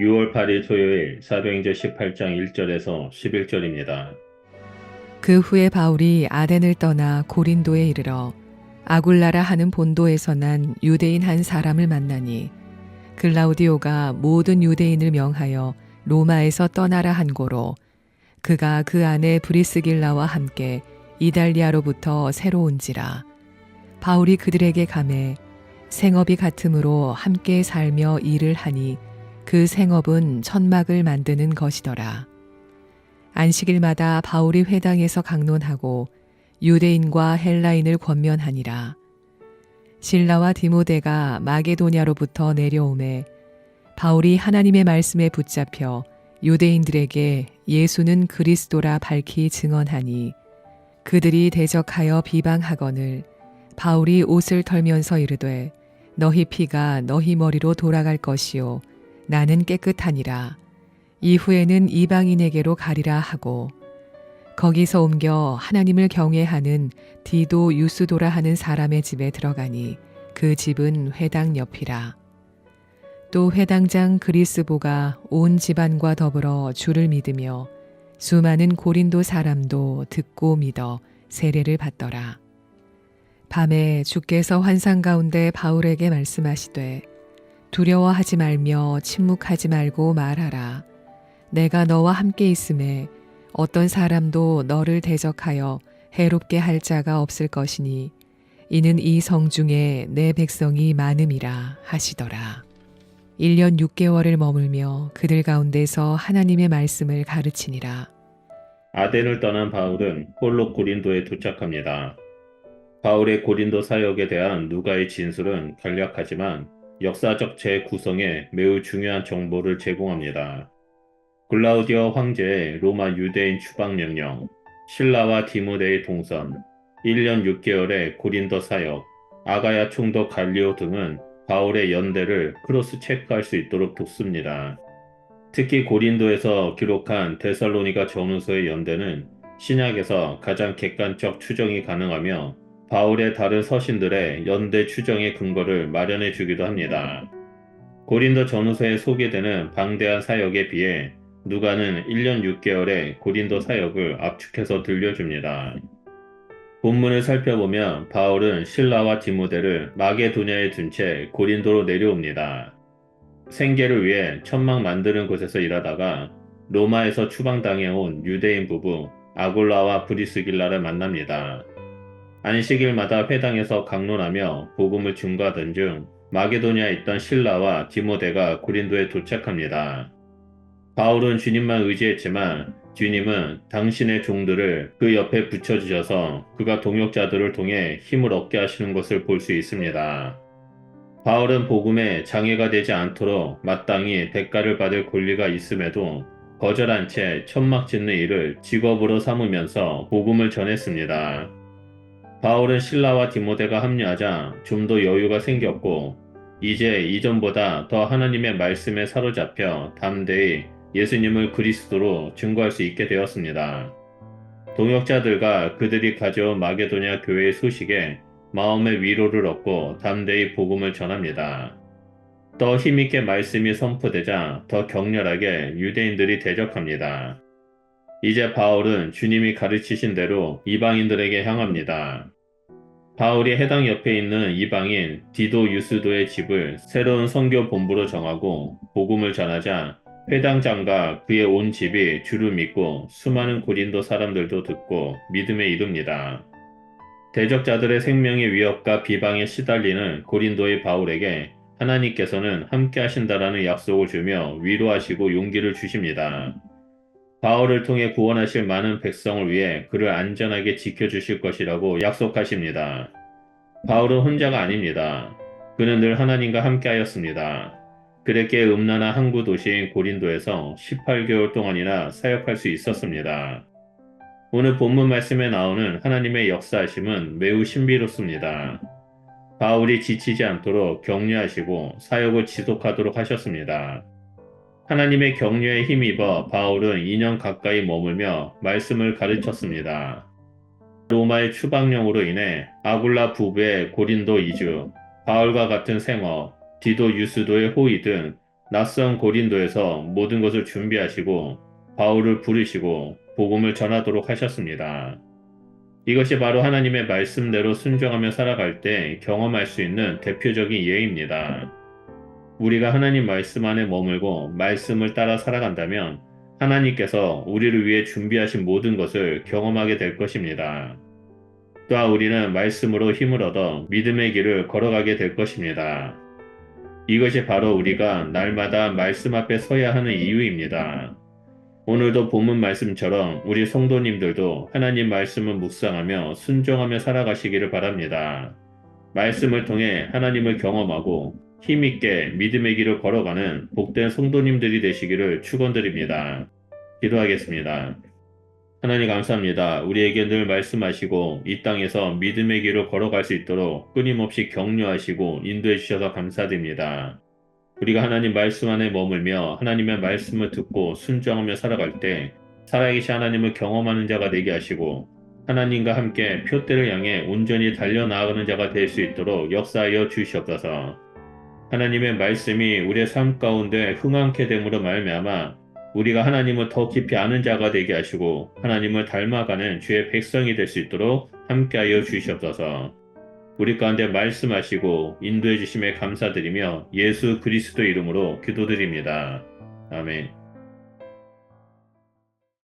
6월 8일 토요일 사도행전 18장 1절에서 11절입니다. 그 후에 바울이 아덴을 떠나 고린도에 이르러 아굴라라 하는 본도에서 난 유대인 한 사람을 만나니 글라우디오가 모든 유대인을 명하여 로마에서 떠나라 한 고로 그가 그 안에 브리스길라와 함께 이달리아로부터 새로 온지라 바울이 그들에게 감해 생업이 같으므로 함께 살며 일을 하니 그 생업은 천막을 만드는 것이더라. 안식일마다 바울이 회당에서 강론하고 유대인과 헬라인을 권면하니라. 신라와 디모데가 마게도냐로부터 내려오매 바울이 하나님의 말씀에 붙잡혀 유대인들에게 예수는 그리스도라 밝히 증언하니 그들이 대적하여 비방하거늘 바울이 옷을 털면서 이르되 너희 피가 너희 머리로 돌아갈 것이요 나는 깨끗하니라 이후에는 이방인에게로 가리라 하고 거기서 옮겨 하나님을 경외하는 디도 유스도라 하는 사람의 집에 들어가니 그 집은 회당 옆이라. 또 회당장 그리스보가 온 집안과 더불어 주를 믿으며 수많은 고린도 사람도 듣고 믿어 세례를 받더라. 밤에 주께서 환상 가운데 바울에게 말씀하시되 두려워하지 말며 침묵하지 말고 말하라. 내가 너와 함께 있음에 어떤 사람도 너를 대적하여 해롭게 할 자가 없을 것이니 이는 이 성 중에 내 백성이 많음이라 하시더라. 1년 6개월을 머물며 그들 가운데서 하나님의 말씀을 가르치니라. 아덴을 떠난 바울은 홀로 고린도에 도착합니다. 바울의 고린도 사역에 대한 누가의 진술은 간략하지만 역사적 재구성에 매우 중요한 정보를 제공합니다. 글라우디오 황제의 로마 유대인 추방 명령, 신라와 디모데의 동선, 1년 6개월의 고린도 사역, 아가야 총독 갈리오 등은 바울의 연대를 크로스 체크할 수 있도록 돕습니다. 특히 고린도에서 기록한 데살로니가 전후서의 연대는 신약에서 가장 객관적 추정이 가능하며 바울의 다른 서신들의 연대 추정의 근거를 마련해 주기도 합니다. 고린도 전후서에 소개되는 방대한 사역에 비해 누가는 1년 6개월의 고린도 사역을 압축해서 들려줍니다. 본문을 살펴보면 바울은 신라와 디모데를 마게도냐에 둔 채 고린도로 내려옵니다. 생계를 위해 천막 만드는 곳에서 일하다가 로마에서 추방당해온 유대인 부부 아골라와 브리스길라를 만납니다. 안식일마다 회당에서 강론하며 복음을 증거하던 중 마게도냐에 있던 신라와 디모데가 고린도에 도착합니다. 바울은 주님만 의지했지만 주님은 당신의 종들을 그 옆에 붙여주셔서 그가 동역자들을 통해 힘을 얻게 하시는 것을 볼 수 있습니다. 바울은 복음에 장애가 되지 않도록 마땅히 대가를 받을 권리가 있음에도 거절한 채 천막 짓는 일을 직업으로 삼으면서 복음을 전했습니다. 바울은 신라와 디모데가 합류하자 좀 더 여유가 생겼고 이제 이전보다 더 하나님의 말씀에 사로잡혀 담대히 예수님을 그리스도로 증거할 수 있게 되었습니다. 동역자들과 그들이 가져온 마게도냐 교회의 소식에 마음의 위로를 얻고 담대히 복음을 전합니다. 더 힘있게 말씀이 선포되자 더 격렬하게 유대인들이 대적합니다. 이제 바울은 주님이 가르치신 대로 이방인들에게 향합니다. 바울이 해당 옆에 있는 이방인 디도 유스도의 집을 새로운 선교 본부로 정하고 복음을 전하자 회당장과 그의 온 집이 주를 믿고 수많은 고린도 사람들도 듣고 믿음에 이릅니다. 대적자들의 생명의 위협과 비방에 시달리는 고린도의 바울에게 하나님께서는 함께 하신다라는 약속을 주며 위로하시고 용기를 주십니다. 바울을 통해 구원하실 많은 백성을 위해 그를 안전하게 지켜주실 것이라고 약속하십니다. 바울은 혼자가 아닙니다. 그는 늘 하나님과 함께 하였습니다. 그렇게 음란한 항구 도시인 고린도에서 18개월 동안이나 사역할 수 있었습니다. 오늘 본문 말씀에 나오는 하나님의 역사하심은 매우 신비롭습니다. 바울이 지치지 않도록 격려하시고 사역을 지속하도록 하셨습니다. 하나님의 격려에 힘입어 바울은 2년 가까이 머물며 말씀을 가르쳤습니다. 로마의 추방령으로 인해 아굴라 부부의 고린도 이주, 바울과 같은 생업, 디도 유스도의 호의 등 낯선 고린도에서 모든 것을 준비하시고 바울을 부르시고 복음을 전하도록 하셨습니다. 이것이 바로 하나님의 말씀대로 순종하며 살아갈 때 경험할 수 있는 대표적인 예입니다. 우리가 하나님 말씀 안에 머물고 말씀을 따라 살아간다면 하나님께서 우리를 위해 준비하신 모든 것을 경험하게 될 것입니다. 또한 우리는 말씀으로 힘을 얻어 믿음의 길을 걸어가게 될 것입니다. 이것이 바로 우리가 날마다 말씀 앞에 서야 하는 이유입니다. 오늘도 본문 말씀처럼 우리 성도님들도 하나님 말씀을 묵상하며 순종하며 살아가시기를 바랍니다. 말씀을 통해 하나님을 경험하고 힘있게 믿음의 길을 걸어가는 복된 성도님들이 되시기를 축원드립니다. 기도하겠습니다. 하나님 감사합니다. 우리에게 늘 말씀하시고 이 땅에서 믿음의 길을 걸어갈 수 있도록 끊임없이 격려하시고 인도해 주셔서 감사드립니다. 우리가 하나님 말씀 안에 머물며 하나님의 말씀을 듣고 순종하며 살아갈 때 살아계신 하나님을 경험하는 자가 되게 하시고 하나님과 함께 표대를 향해 온전히 달려나가는 자가 될 수 있도록 역사하여 주시옵소서. 하나님의 말씀이 우리의 삶 가운데 흥황케 됨으로 말미암아 우리가 하나님을 더 깊이 아는 자가 되게 하시고 하나님을 닮아가는 주의 백성이 될 수 있도록 함께하여 주시옵소서. 우리 가운데 말씀하시고 인도해 주심에 감사드리며 예수 그리스도 이름으로 기도드립니다. 아멘.